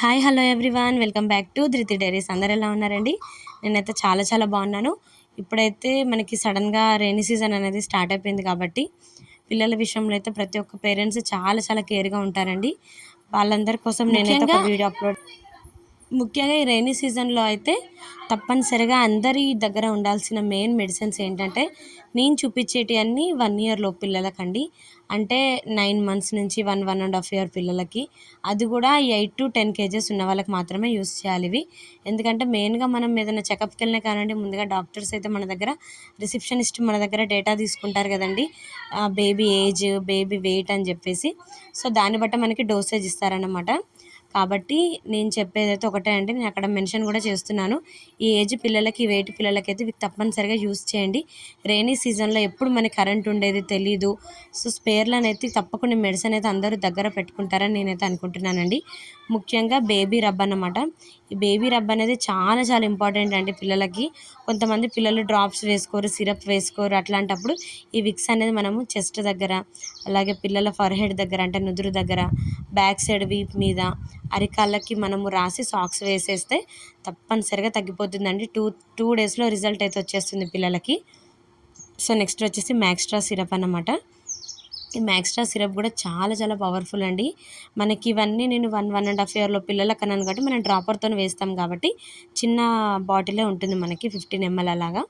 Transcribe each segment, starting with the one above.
Hi hello everyone. Welcome back to Dhruti Diaries. అందరు ఎలా ఉన్నారండి? నేనైతే చాలా చాలా బాగున్నాను. ఇప్పుడైతే మనకి సడన్గా రైనీ సీజన్ అనేది స్టార్ట్ అయిపోయింది కాబట్టి పిల్లల విషయంలో అయితే ప్రతి ఒక్క పేరెంట్స్ చాలా చాలా కేర్గా ఉంటారండి. వాళ్ళందరి కోసం నేనైతే ఒక వీడియో అప్లోడ్ ముఖ్యంగా ఈ రైనీ సీజన్లో అయితే తప్పనిసరిగా అందరి దగ్గర ఉండాల్సిన మెయిన్ మెడిసిన్స్ ఏంటంటే నేను చూపించేటి అన్నీ వన్ ఇయర్లో పిల్లలకండి. అంటే నైన్ మంత్స్ నుంచి one one and half year పిల్లలకి. అది కూడా ఎయిట్ టు టెన్ కేజెస్ ఉన్న వాళ్ళకి మాత్రమే యూస్ చేయాలి ఇవి. ఎందుకంటే మెయిన్గా మనం ఏదైనా చెకప్కి వెళ్ళినా కానివ్వండి ముందుగా డాక్టర్స్ అయితే మన దగ్గర రిసెప్షనిస్ట్ మన దగ్గర డేటా తీసుకుంటారు కదండి. బేబీ ఏజ్ బేబీ వెయిట్ అని చెప్పేసి. సో దాన్ని బట్టి మనకి డోసేజ్ ఇస్తారనమాట కాబట్టి నేను చెప్పేది అయితే ఒకటే అండి. నేను అక్కడ మెన్షన్ కూడా చేస్తున్నాను. ఈ ఏజ్ పిల్లలకి వెయిట్ పిల్లలకి అయితే తప్పనిసరిగా యూస్ చేయండి. రైనీ సీజన్లో ఎప్పుడు మనకి కరెంట్ ఉండేది తెలీదు. సో స్పేర్లను అయితే తప్పకుండా మెడిసిన్ అయితే అందరూ దగ్గర పెట్టుకుంటారని నేనైతే అనుకుంటున్నానండి. ముఖ్యంగా బేబీ రబ్ అన్నమాట. ఈ బేబీ రబ్ అనేది చాలా చాలా ఇంపార్టెంట్ అండి పిల్లలకి. కొంతమంది పిల్లలు డ్రాప్స్ వేసుకోరు సిరప్ వేసుకోరు అట్లాంటప్పుడు ఈ విక్స్ అనేది మనము చెస్ట్ దగ్గర అలాగే పిల్లల ఫర్ హెడ్ దగ్గర అంటే నుదురు దగ్గర బ్యాక్ సైడ్ వీప్ మీద అరికాళ్ళకి మనము రాసి సాక్స్ వేసేస్తే తప్పనిసరిగా తగ్గిపోతుందండి. టూ టూ డేస్లో రిజల్ట్ అయితే వచ్చేస్తుంది పిల్లలకి. సో నెక్స్ట్ వచ్చేసి మ్యాక్స్ట్రా సిరప్ అన్నమాట. ఈ మ్యాక్స్ట్రా సిరప్ కూడా చాలా చాలా పవర్ఫుల్ అండి. మనకి ఇవన్నీ నేను వన్ వన్ అండ్ హాఫ్ ఇయర్లో పిల్లలకు అన్నాను కాబట్టి మనం డ్రాపర్తో వేస్తాం కాబట్టి చిన్న బాటిలే ఉంటుంది మనకి ఫిఫ్టీన్ ఎంఎల్ అలాగా.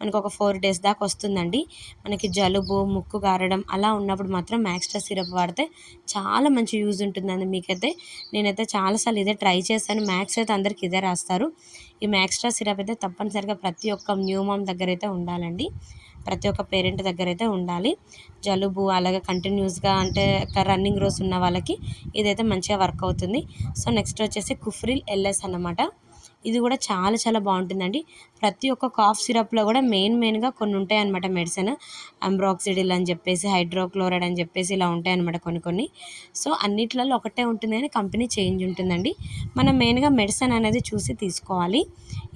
మనకు ఒక ఫోర్ డేస్ దాకా వస్తుందండి. మనకి జలుబు ముక్కు గారడం అలా ఉన్నప్పుడు మాత్రం మ్యాక్స్ట్రా సిరప్ వాడితే చాలా మంచి యూజ్ ఉంటుందండి మీకైతే. నేనైతే చాలాసార్లు ఇదే ట్రై చేశాను. మ్యాక్స్ అయితే అందరికి ఇదే రాస్తారు. ఈ మ్యాక్స్ట్రా సిరప్ అయితే తప్పనిసరిగా ప్రతి ఒక్క న్యూమామ్ దగ్గర అయితే ఉండాలండి. ప్రతి ఒక్క పేరెంట్ దగ్గర అయితే ఉండాలి. జలుబు అలాగే కంటిన్యూస్గా అంటే రన్నింగ్ రోజు ఉన్న వాళ్ళకి ఇదైతే మంచిగా వర్క్ అవుతుంది. సో నెక్స్ట్ వచ్చేసి కుఫ్రిల్ ఎల్ఎస్ అన్నమాట. ఇది కూడా చాలా చాలా బాగుంటుందండి. ప్రతి ఒక్క కాఫ్ సిరప్లో కూడా మెయిన్ మెయిన్గా కొన్ని ఉంటాయి అనమాట మెడిసిన్. అంబ్రాక్సిడిల్ అని చెప్పేసి హైడ్రోక్లోరైడ్ అని చెప్పేసి ఇలా ఉంటాయి అనమాట కొన్ని కొన్ని. సో అన్నిట్లలో ఒకటే ఉంటుంది కానీ కంపెనీ చేంజ్ ఉంటుందండి. మనం మెయిన్గా మెడిసిన్ అనేది చూసి తీసుకోవాలి.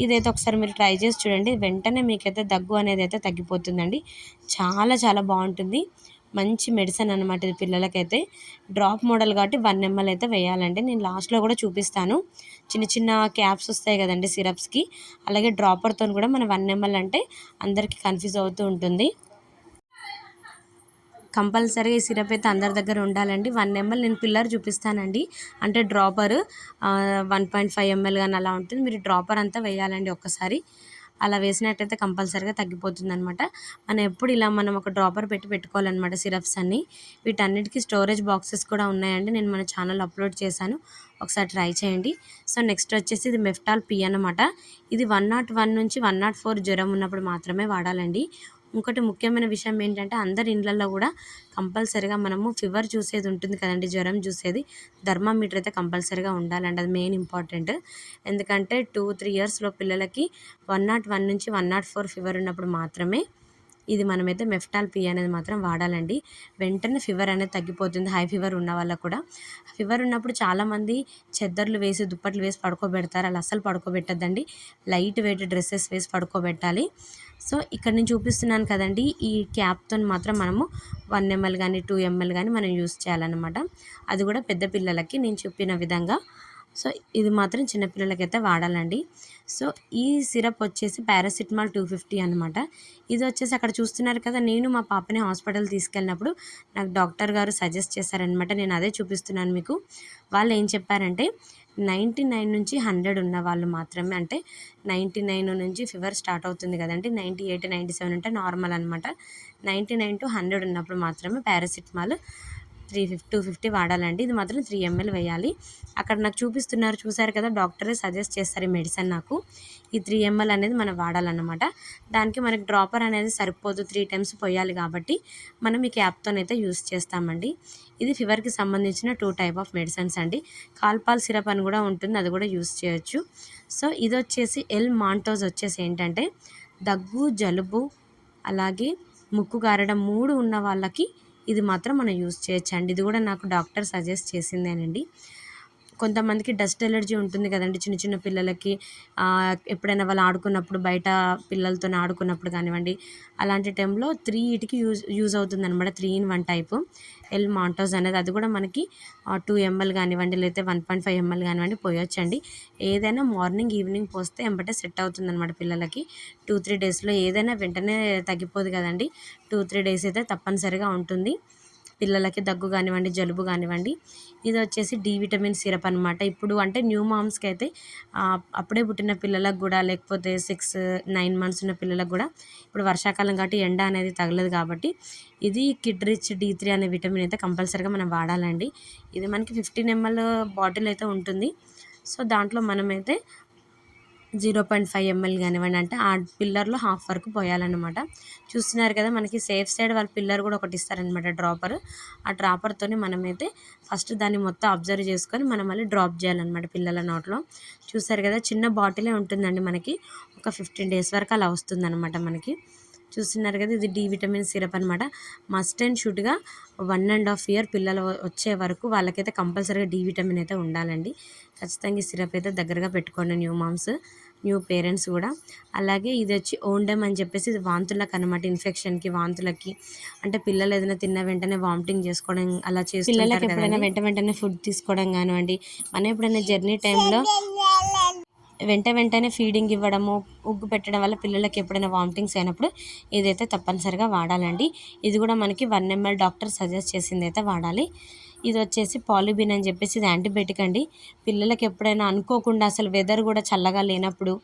ఇదైతే ఒకసారి మీరు ట్రై చేసి చూడండి. వెంటనే మీకైతే దగ్గు అనేది అయితే తగ్గిపోతుందండి. చాలా చాలా బాగుంటుంది. మంచి మెడిసిన్ అనమాట ఇది పిల్లలకైతే. డ్రాప్ మోడల్ కాబట్టి వన్ ఎంఎల్ అయితే వేయాలండి. నేను లాస్ట్లో కూడా చూపిస్తాను. చిన్న చిన్న క్యాప్స్ వస్తాయి కదండి సిరప్స్కి అలాగే డ్రాపర్తో కూడా మన వన్ ఎంఎల్ అంటే అందరికీ కన్ఫ్యూజ్ అవుతూ ఉంటుంది. కంపల్సరీగా ఈ సిరప్ అయితే అందరి దగ్గర ఉండాలండి. వన్ ఎంఎల్ నేను పిల్లర్ చూపిస్తానండి. అంటే dropper one point five ML కానీ అలా ఉంటుంది. మీరు డ్రాపర్ అంతా వేయాలండి ఒక్కసారి. అలా వేసినట్టయితే కంపల్సరీగా తగ్గిపోతుంది అనమాట మనం ఎప్పుడు ఇలా మనం ఒక డ్రాపర్ పెట్టి పెట్టుకోవాలన్నమాట సిరప్స్ అన్ని. వీటన్నిటికీ స్టోరేజ్ బాక్సెస్ కూడా ఉన్నాయండి. నేను మన ఛానల్ అప్లోడ్ చేశాను. ఒకసారి ట్రై చేయండి. సో నెక్స్ట్ వచ్చేసి ఇది మెఫ్టాల్ పి అనమాట ఇది వన్ నాట్ వన్ నుంచి వన్ నాట్ ఫోర్ జ్వరం ఉన్నప్పుడు మాత్రమే వాడాలండి. ఇంకోటి ముఖ్యమైన విషయం ఏంటంటే అందరి ఇండ్లలో కూడా కంపల్సరిగా మనము ఫీవర్ చూసేది ఉంటుంది కదండి జ్వరం చూసేది. థర్మామీటర్ అయితే కంపల్సరీగా ఉండాలండి అది మెయిన్ ఇంపార్టెంట్. ఎందుకంటే టూ త్రీ ఇయర్స్లో పిల్లలకి వన్ నాట్ వన్ నుంచి వన్ నాట్ ఫోర్ ఫీవర్ ఉన్నప్పుడు మాత్రమే ఇది మనమైతే మెఫ్టాల్ పి అనేది మాత్రం వాడాలండి. వెంటనే ఫీవర్ అనేది తగ్గిపోతుంది హై ఫీవర్ ఉన్న వాళ్ళకు కూడా. ఫీవర్ ఉన్నప్పుడు చాలామంది చెద్దర్లు వేసి దుప్పట్లు వేసి పడుకోబెడతారు. అలా అస్సలు పడుకోబెట్టద్దండి. లైట్ వెయిట్ డ్రెస్సెస్ వేసి పడుకోబెట్టాలి. సో ఇక్కడ నేను చూపిస్తున్నాను కదండి ఈ క్యాప్తో మాత్రం మనము వన్ ఎంఎల్ కానీ టూ ఎంఎల్ కానీ మనం యూస్ చేయాలన్నమాట. అది కూడా పెద్ద పిల్లలకి నేను చెప్పిన విధంగా సో ఇది మాత్రం చిన్నపిల్లలకైతే వాడాలండి. సో ఈ సిరప్ వచ్చేసి పారాసిటమాల్ టూ ఫిఫ్టీ అనమాట ఇది వచ్చేసి అక్కడ చూస్తున్నారు కదా నేను మా పాపని హాస్పిటల్ తీసుకెళ్ళినప్పుడు నాకు డాక్టర్ గారు సజెస్ట్ చేశారనమాట నేను అదే చూపిస్తున్నాను మీకు. వాళ్ళు ఏం చెప్పారంటే నైంటీ నైన్ నుంచి హండ్రెడ్ ఉన్న వాళ్ళు మాత్రమే అంటే నైంటీ నైన్ నుంచి ఫీవర్ స్టార్ట్ అవుతుంది కదండి నైంటీ ఎయిట్ నైంటీ సెవెన్ అంటే నార్మల్ అనమాట నైంటీ నైన్ టు హండ్రెడ్ ఉన్నప్పుడు మాత్రమే paracetamol three fifty two fifty వాడాలండి. ఇది మాత్రం త్రీ ఎంఎల్ వేయాలి. అక్కడ నాకు చూపిస్తున్నారు చూసారు కదా డాక్టరే సజెస్ట్ చేస్తారు ఈ మెడిసిన్ నాకు. ఈ త్రీ ఎంఎల్ అనేది మనం వాడాలన్నమాట. దానికి మనకి డ్రాపర్ అనేది సరిపోదు త్రీ టైమ్స్ పోయాలి కాబట్టి మనం ఈ క్యాప్తోనైతే యూస్ చేస్తామండి. ఇది ఫీవర్కి సంబంధించిన టూ టైప్ ఆఫ్ మెడిసిన్స్ అండి. కాల్పాల్ సిరప్ అని కూడా ఉంటుంది అది కూడా యూస్ చేయొచ్చు. సో ఇది వచ్చేసి ఎల్ మాంటోస్ వచ్చేసి ఏంటంటే దగ్గు జలుబు అలాగే ముక్కు గారడం మూడు ఉన్న వాళ్ళకి ఇది మాత్రం మనం యూస్ చేయొచ్చండి. ఇది కూడా నాకు డాక్టర్ సజెస్ట్ చేసిందేనండి. కొంతమందికి డస్ట్ ఎలర్జీ ఉంటుంది కదండి చిన్న చిన్న పిల్లలకి. ఎప్పుడైనా వాళ్ళు ఆడుకున్నప్పుడు బయట పిల్లలతో ఆడుకున్నప్పుడు కానివ్వండి అలాంటి టైంలో త్రీ ఇటుకి యూజ్ యూజ్ అవుతుంది అనమాట three in one type. L Montus అనేది అది కూడా మనకి టూ ఎంఎల్ కానివ్వండి లేకపోతే వన్ పాయింట్ ఫైవ్ ఎంఎల్ కానివ్వండి పోయొచ్చండి. ఏదైనా మార్నింగ్ ఈవినింగ్ పోస్తే ఎంబటే సెట్ అవుతుంది అనమాట పిల్లలకి. టూ త్రీ డేస్లో ఏదైనా వెంటనే తగ్గిపోదు కదండి టూ త్రీ డేస్ అయితే తప్పనిసరిగా ఉంటుంది. పిల్లలకి దగ్గు కానివ్వండి జలుబు కానివ్వండి ఇది వచ్చేసి డి విటమిన్ సిరప్ అనమాట ఇప్పుడు అంటే న్యూ మామ్స్కి అయితే అప్పుడే పుట్టిన పిల్లలకు కూడా లేకపోతే సిక్స్ నైన్ మంత్స్ ఉన్న పిల్లలకు కూడా ఇప్పుడు వర్షాకాలం కాబట్టి ఎండ అనేది తగలదు కాబట్టి ఇది కిడ్ రిచ్ డి త్రీ అనే విటమిన్ అయితే కంపల్సరీగా మనం వాడాలండి. ఇది మనకి ఫిఫ్టీన్ ఎంఎల్ బాటిల్ అయితే ఉంటుంది. సో దాంట్లో మనమైతే జీరో పాయింట్ ఫైవ్ ఎంఎల్ కానివ్వండి అంటే ఆ పిల్లర్లో హాఫ్ వరకు పోయాలన్నమాట. చూస్తున్నారు కదా మనకి సేఫ్ సైడ్ వాళ్ళ పిల్లర్ కూడా ఒకటి ఇస్తారనమాట డ్రాపర్. ఆ డ్రాపర్తోనే మనమైతే ఫస్ట్ దాన్ని మొత్తం అబ్జర్వ్ చేసుకొని మనం మళ్ళీ డ్రాప్ చేయాలన్నమాట పిల్లల నోట్లో. చూసారు కదా చిన్న బాటిలే ఉంటుందండి మనకి. ఒక ఫిఫ్టీన్ డేస్ వరకు అలా వస్తుందన్నమాట మనకి. చూస్తున్నారు కదా ఇది డి విటమిన్ సిరప్ అనమాట మస్ట్ అండ్ షుడ్గా వన్ అండ్ హాఫ్ ఇయర్ పిల్లలు వచ్చే వరకు వాళ్ళకైతే కంపల్సరీగా డి విటమిన్ అయితే ఉండాలండి. ఖచ్చితంగా ఈ సిరప్ అయితే దగ్గరగా పెట్టుకోండి న్యూ మామ్స్ న్యూ పేరెంట్స్ కూడా. అలాగే ఇది వచ్చి ఓండెమ్ అని చెప్పేసి ఇది వాంతులకు అనమాట ఇన్ఫెక్షన్కి వాంతులకి. అంటే పిల్లలు ఏదైనా తిన్న వెంటనే వామిటింగ్ చేసుకోవడం అలా చేస్తుంటారు ఎప్పుడైనా వెంట వెంటనే ఫుడ్ తీసుకోవడం కానివ్వండి. మనం ఎప్పుడైనా జర్నీ టైంలో వెంట వెంటనే ఫీడింగ్ ఇవ్వడము ఉగ్గు పెట్టడం వల్ల పిల్లలకి ఎప్పుడైనా వామిటింగ్స్ అయినప్పుడు ఇదైతే తప్పనిసరిగా వాడాలండి ఇది కూడా మనకి వన్ ఎంఎల్ డాక్టర్ సజెస్ట్ చేసింది అయితే వాడాలి. ఇది వచ్చేసి పాలిబిన్ అని చెప్పేసి ఇది యాంటీబయాటిక్ అండి. పిల్లలకి ఎప్పుడైనా అనుకోకుండా అసలు వెదర్ కూడా చల్లగా లేనప్పుడు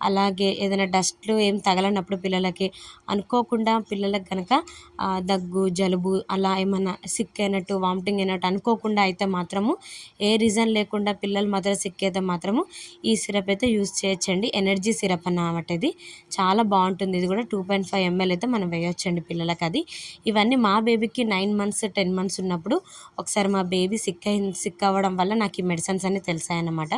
అలాగే ఏదైనా డస్ట్లు ఏం తగలనప్పుడు పిల్లలకి అనుకోకుండా పిల్లలకు కనుక దగ్గు జలుబు అలా ఏమన్నా సిక్ అయినట్టు వామిటింగ్ అయినట్టు అనుకోకుండా అయితే మాత్రము ఏ రీజన్ లేకుండా పిల్లలు మాత్రం సిక్ అయితే మాత్రము ఈ సిరప్ అయితే యూస్ చేయొచ్చండి. ఎనర్జీ సిరప్ అన్నమాట ఇది చాలా బాగుంటుంది. ఇది కూడా టూ పాయింట్ ఫైవ్ ఎంఎల్ అయితే మనం వేయొచ్చండి పిల్లలకి అది. ఇవన్నీ మా బేబీకి నైన్ మంత్స్ టెన్ మంత్స్ ఉన్నప్పుడు ఒకసారి మా బేబీ సిక్ అయి సిక్ అవ్వడం వల్ల నాకు ఈ మెడిసిన్స్ అన్నీ తెలిసాయన్నమాట.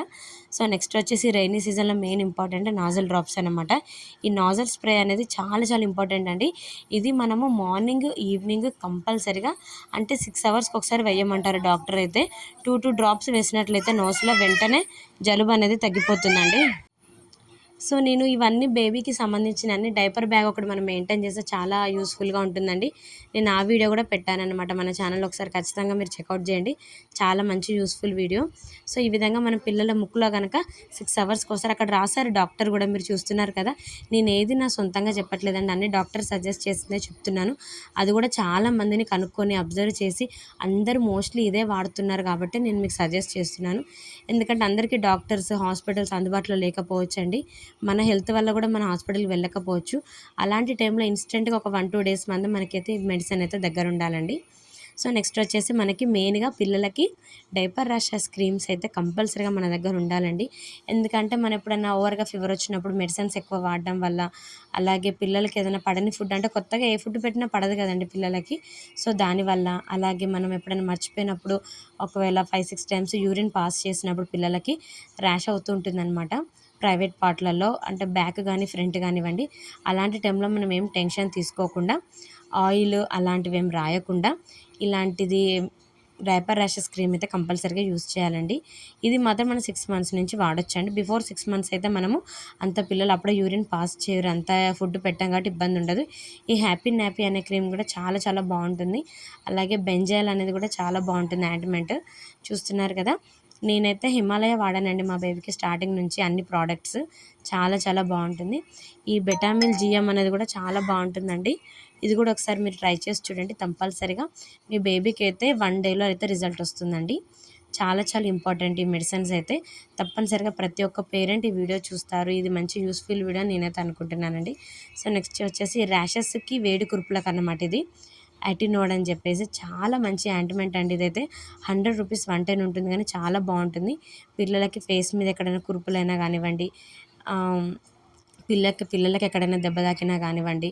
సో నెక్స్ట్ వచ్చేసి రైనీ సీజన్లో మెయిన్ ఇంపార్టెంట్ నాజల్ డ్రాప్స్ అనమాట ఈ నాజల్ స్ప్రే అనేది చాలా చాలా ఇంపార్టెంట్ అండి. ఇది మనము మార్నింగ్ ఈవినింగ్ కంపల్సరిగా అంటే సిక్స్ అవర్స్కి ఒకసారి వేయమంటారు డాక్టర్ అయితే. టూ టూ డ్రాప్స్ వేసినట్లయితే నోస్లో వెంటనే జలుబు అనేది తగ్గిపోతుందండి. సో నేను ఇవన్నీ బేబీకి సంబంధించిన అన్ని డైపర్ బ్యాగ్ ఒకటి మనం మెయింటైన్ చేస్తే చాలా యూస్ఫుల్గా ఉంటుందండి. నేను ఆ వీడియో కూడా పెట్టానమాట మన ఛానల్లో ఒకసారి ఖచ్చితంగా మీరు చెక్అవుట్ చేయండి. చాలా మంచి యూస్ఫుల్ వీడియో. సో ఈ విధంగా మన పిల్లల ముక్కులో కనుక సిక్స్ అవర్స్కి ఒకసారి అక్కడ రాశారు డాక్టర్ కూడా మీరు చూస్తున్నారు కదా. నేను ఏది నా సొంతంగా చెప్పట్లేదండి. అన్ని డాక్టర్ సజెస్ట్ చేసిందే చెప్తున్నాను. అది కూడా చాలా మందిని కనుక్కొని అబ్జర్వ్ చేసి అందరూ మోస్ట్లీ ఇదే వాడుతున్నారు కాబట్టి నేను మీకు సజెస్ట్ చేస్తున్నాను. ఎందుకంటే అందరికీ డాక్టర్స్ హాస్పిటల్స్ అందుబాటులో లేకపోవచ్చండి. మన హెల్త్ వల్ల కూడా మన హాస్పిటల్కి వెళ్ళకపోవచ్చు. అలాంటి టైంలో ఇన్స్టెంట్గా ఒక వన్ టూ డేస్ మందు మనకైతే మెడిసిన్ అయితే దగ్గర ఉండాలండి. సో నెక్స్ట్ వచ్చేసి మనకి మెయిన్గా పిల్లలకి డైపర్ ర్యాషెస్ క్రీమ్స్ అయితే కంపల్సరీగా మన దగ్గర ఉండాలండి. ఎందుకంటే మనం ఎప్పుడైనా ఓవర్గా ఫీవర్ వచ్చినప్పుడు మెడిసిన్స్ ఎక్కువ వాడడం వల్ల అలాగే పిల్లలకి ఏదైనా పడని ఫుడ్ అంటే కొత్తగా ఏ ఫుడ్ పెట్టినా పడదు కదండి పిల్లలకి. సో దానివల్ల అలాగే మనం ఎప్పుడైనా మర్చిపోయినప్పుడు ఒకవేళ five six times urine pass చేసినప్పుడు పిల్లలకి ర్యాష్ అవుతూ ప్రైవేట్ పార్ట్లలో అంటే బ్యాక్ కానీ ఫ్రంట్ కానివ్వండి అలాంటి టైంలో మనం ఏం టెన్షన్ తీసుకోకుండా ఆయిల్ అలాంటివి ఏం రాయకుండా ఇలాంటిది డైపర్ ర్యాషెస్ క్రీమ్ అయితే కంపల్సరీగా యూస్ చేయాలండి. ఇది మాత్రం మనం సిక్స్ మంత్స్ నుంచి వాడొచ్చండి. బిఫోర్ సిక్స్ మంత్స్ అయితే మనము అంత పిల్లలు అప్పుడే యూరిన్ పాస్ చేయరు అంత ఫుడ్ పెట్టాం కాబట్టి ఇబ్బంది ఉండదు. ఈ హ్యాపీ నాపీ అనే క్రీమ్ కూడా చాలా చాలా బాగుంటుంది. అలాగే బెంజాయిల్ అనేది కూడా చాలా బాగుంటుంది యాంటిమెంట్. చూస్తున్నారు కదా నేనైతే హిమాలయ వాడానండి మా బేబీకి స్టార్టింగ్ నుంచి అన్ని ప్రోడక్ట్స్ చాలా చాలా బాగుంటుంది. ఈ బెటామిల్ జిఎం అనేది కూడా చాలా బాగుంటుందండి. ఇది కూడా ఒకసారి మీరు ట్రై చేసి చూడండి కంపల్సరిగా. మీ బేబీకి అయితే వన్ డేలో అయితే రిజల్ట్ వస్తుందండి. చాలా చాలా ఇంపార్టెంట్ ఈ మెడిసిన్స్ అయితే. తప్పనిసరిగా ప్రతి ఒక్క పేరెంట్ ఈ వీడియో చూస్తారు. ఇది మంచి యూస్ఫుల్ వీడియో నేనైతే అనుకుంటున్నానండి. సో నెక్స్ట్ వచ్చేసి ర్యాషెస్కి వేడి కురుపులకు అన్నమాట ఇది. ఐటినోడ్ అని చెప్పేసి చాలా మంచి యాంటిమెంట్ అండి ఇదైతే. హండ్రెడ్ రూపీస్ వన్ టెన్ ఉంటుంది కానీ చాలా బాగుంటుంది. పిల్లలకి ఫేస్ మీద ఎక్కడైనా కురుపులైనా కానివ్వండి పిల్లకి పిల్లలకి ఎక్కడైనా దెబ్బ తాకినా కానివ్వండి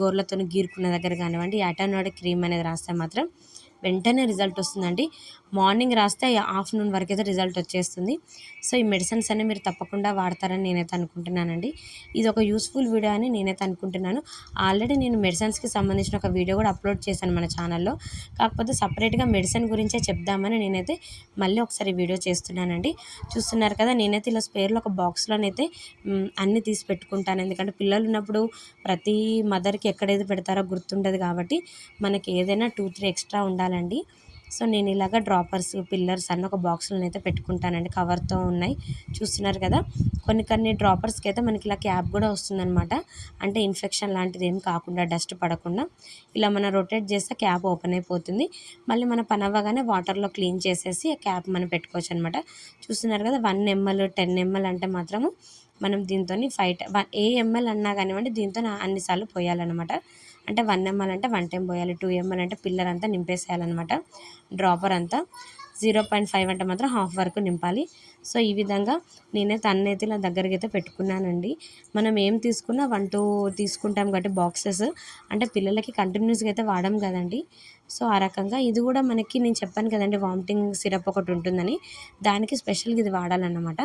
గోర్లతో గీరుకున్న దగ్గర కానివ్వండి యాటానోడ్ క్రీమ్ అనేది రాస్తే మాత్రం వెంటనే రిజల్ట్ వస్తుందండి. మార్నింగ్ రాస్తే ఆఫ్టర్నూన్ వరకు అయితే రిజల్ట్ వచ్చేస్తుంది. సో ఈ మెడిసిన్స్ అన్ని మీరు తప్పకుండా వాడతారని నేనైతే అనుకుంటున్నానండి. ఇది ఒక యూస్ఫుల్ వీడియో అని నేనైతే అనుకుంటున్నాను. ఆల్రెడీ నేను మెడిసిన్స్కి సంబంధించిన ఒక వీడియో కూడా అప్లోడ్ చేశాను మన ఛానల్లో. కాకపోతే సపరేట్గా మెడిసిన్ గురించే చెప్దామని నేనైతే మళ్ళీ ఒకసారి వీడియో చేస్తున్నానండి. చూస్తున్నారు కదా నేనైతే ఇలా స్పేర్లో ఒక బాక్స్లోనైతే అన్నీ తీసి పెట్టుకుంటాను. ఎందుకంటే పిల్లలు ఉన్నప్పుడు ప్రతి మదర్కి ఎక్కడైతే పెడతారో గుర్తుండదు కాబట్టి మనకి ఏదైనా టూ త్రీ ఎక్స్ట్రా ఉండాలండి. సో నేను ఇలాగ డ్రాపర్స్ పిల్లర్స్ అన్న ఒక బాక్స్లో అయితే పెట్టుకుంటానండి. కవర్తో ఉన్నాయి. చూస్తున్నారు కదా? కొన్ని కొన్ని డ్రాపర్స్కి అయితే మనకి ఇలా క్యాప్ కూడా వస్తుందన్నమాట. అంటే ఇన్ఫెక్షన్ లాంటిది ఏం కాకుండా డస్ట్ పడకుండా ఇలా మనం రొటేట్ చేస్తే క్యాప్ ఓపెన్ అయిపోతుంది. మళ్ళీ మన పని అవ్వగానే వాటర్లో క్లీన్ చేసేసి ఆ క్యాప్ మనం పెట్టుకోవచ్చు అనమాట చూస్తున్నారు కదా? వన్ ఎంఎల్ టెన్ ఎంఎల్ అంటే మాత్రము మనం దీంతో ఫైవ్ ఏ ఎంఎల్ అన్నా కానివ్వండి దీంతో అన్నిసార్లు పోయాలన్నమాట. అంటే వన్ ఎంఎల్ అంటే వన్ టైం పోయాలి టూ ఎంఎల్ అంటే పిల్లర్ అంతా నింపేసేయాలన్నమాట డ్రాపర్ అంతా. జీరో పాయింట్ ఫైవ్ అంటే మాత్రం హాఫ్ వరకు నింపాలి. సో ఈ విధంగా నేనే తన్నైతే నా దగ్గరికి అయితే పెట్టుకున్నానండి. మనం ఏం తీసుకున్నా వన్ టూ తీసుకుంటాం కాబట్టి బాక్సెస్ అంటే పిల్లలకి కంటిన్యూస్గా అయితే వాడడం కదండి. సో ఆ రకంగా ఇది కూడా మనకి నేను చెప్పాను కదండి వామిటింగ్ సిరప్ ఒకటి ఉంటుందని. దానికి స్పెషల్గా ఇది వాడాలన్నమాట.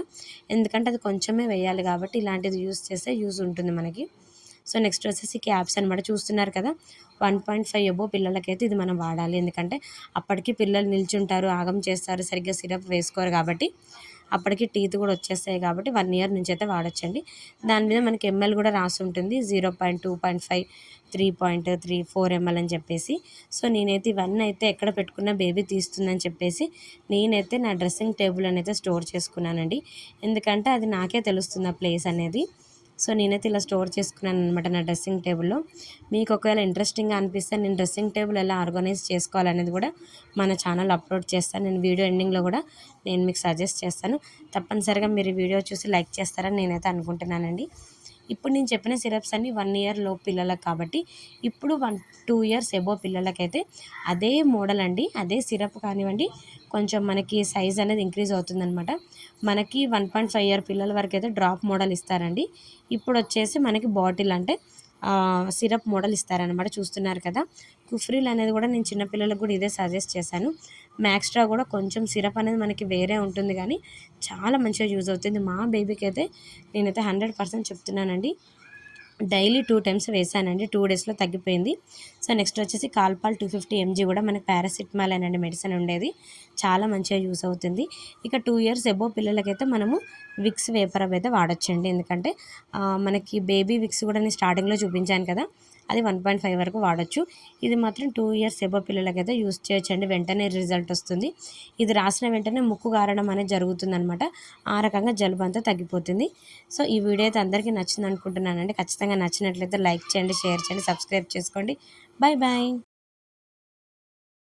ఎందుకంటే అది కొంచెమే వేయాలి కాబట్టి ఇలాంటిది యూస్ చేస్తే యూజ్ ఉంటుంది మనకి. సో నెక్స్ట్ వచ్చేసి క్యాప్స్ అనమాట చూస్తున్నారు కదా. వన్ పాయింట్ ఫైవ్ ఎబో పిల్లలకైతే ఇది మనం వాడాలి. ఎందుకంటే అప్పటికి పిల్లలు నిల్చుంటారు ఆగం చేస్తారు సరిగ్గా సిరప్ వేసుకోరు కాబట్టి. అప్పటికి టీత్ కూడా వచ్చేస్తాయి కాబట్టి వన్ ఇయర్ నుంచి అయితే వాడచ్చండి. దాని మీద మనకి ఎంఎల్ కూడా రాసి ఉంటుంది. Zero point two point five three point three four ML అని చెప్పేసి. సో నేనైతే ఇవన్నీ అయితే ఎక్కడ పెట్టుకున్న బేబీ తీస్తుందని చెప్పేసి నేనైతే నా డ్రెస్సింగ్ టేబుల్ అనేది స్టోర్ చేసుకున్నానండి. ఎందుకంటే అది నాకే తెలుస్తుంది ఆ ప్లేస్ అనేది. సో నేనైతే ఇలా స్టోర్ చేసుకున్నాను అనమాట నా డ్రెస్సింగ్ టేబుల్లో. మీకు ఒకవేళ ఇంట్రెస్టింగ్గా అనిపిస్తే నేను డ్రెస్సింగ్ టేబుల్ ఎలా ఆర్గనైజ్ చేసుకోవాలనేది కూడా మన ఛానల్ అప్లోడ్ చేస్తాను. నేను వీడియో ఎండింగ్లో కూడా నేను మీకు సజెస్ట్ చేస్తాను. తప్పనిసరిగా మీరు వీడియో చూసి లైక్ చేస్తారని నేనైతే అనుకుంటున్నానండి. ఇప్పుడు నేను చెప్పిన సిరప్స్ అన్ని వన్ ఇయర్లో పిల్లలకు కాబట్టి ఇప్పుడు వన్ టూ ఇయర్స్ ఎబో పిల్లలకైతే అదే మోడల్ అండి అదే సిరప్ కానివ్వండి కొంచెం మనకి సైజ్ అనేది ఇంక్రీజ్ అవుతుందనమాట మనకి వన్ పాయింట్ ఫైవ్ ఇయర్ పిల్లల వరకు అయితే డ్రాప్ మోడల్ ఇస్తారండి. ఇప్పుడు వచ్చేసి మనకి బాటిల్ అంటే సిరప్ మోడల్ ఇస్తారనమాట చూస్తున్నారు కదా. కుఫ్రీల్ అనేది కూడా నేను చిన్నపిల్లలకు కూడా ఇదే సజెస్ట్ చేశాను. మ్యాక్స్ట్రా కూడా కొంచెం సిరప్ అనేది మనకి వేరే ఉంటుంది కానీ చాలా మంచిగా యూజ్ అవుతుంది. మా బేబీకి అయితే నేనైతే హండ్రెడ్ పర్సెంట్ చెప్తున్నానండి. డైలీ టూ టైమ్స్ వేసానండి. టూ డేస్లో తగ్గిపోయింది. సో నెక్స్ట్ వచ్చేసి కాల్పాల్ టూ ఫిఫ్టీ ఎంజీ కూడా మనకి పారాసిటమాల్ అనండి మెడిసిన్ ఉండేది. చాలా మంచిగా యూస్ అవుతుంది. ఇక టూ ఇయర్స్ ఎబో పిల్లలకైతే మనము విక్స్ వేపర్ అయితే వాడచ్చండి. ఎందుకంటే మనకి బేబీ విక్స్ కూడా నేను స్టార్టింగ్లో చూపించాను కదా. అది వన్ పాయింట్ ఫైవ్ వరకు వాడచ్చు. ఇది మాత్రం టూ ఇయర్స్ ఎబో పిల్లలకైతే యూస్ చేయొచ్చండి. వెంటనే రిజల్ట్ వస్తుంది. ఇది రాసిన వెంటనే ముక్కు గారడం అనేది జరుగుతుంది అనమాట ఆ రకంగా జలుబు అంతా తగ్గిపోతుంది. సో ఈ వీడియో అయితే అందరికీ నచ్చింది అనుకుంటున్నానండి ఖచ్చితంగా నచ్చినట్లయితే లైక్ చేయండి షేర్ చేయండి సబ్స్క్రైబ్ చేసుకోండి. Bye bye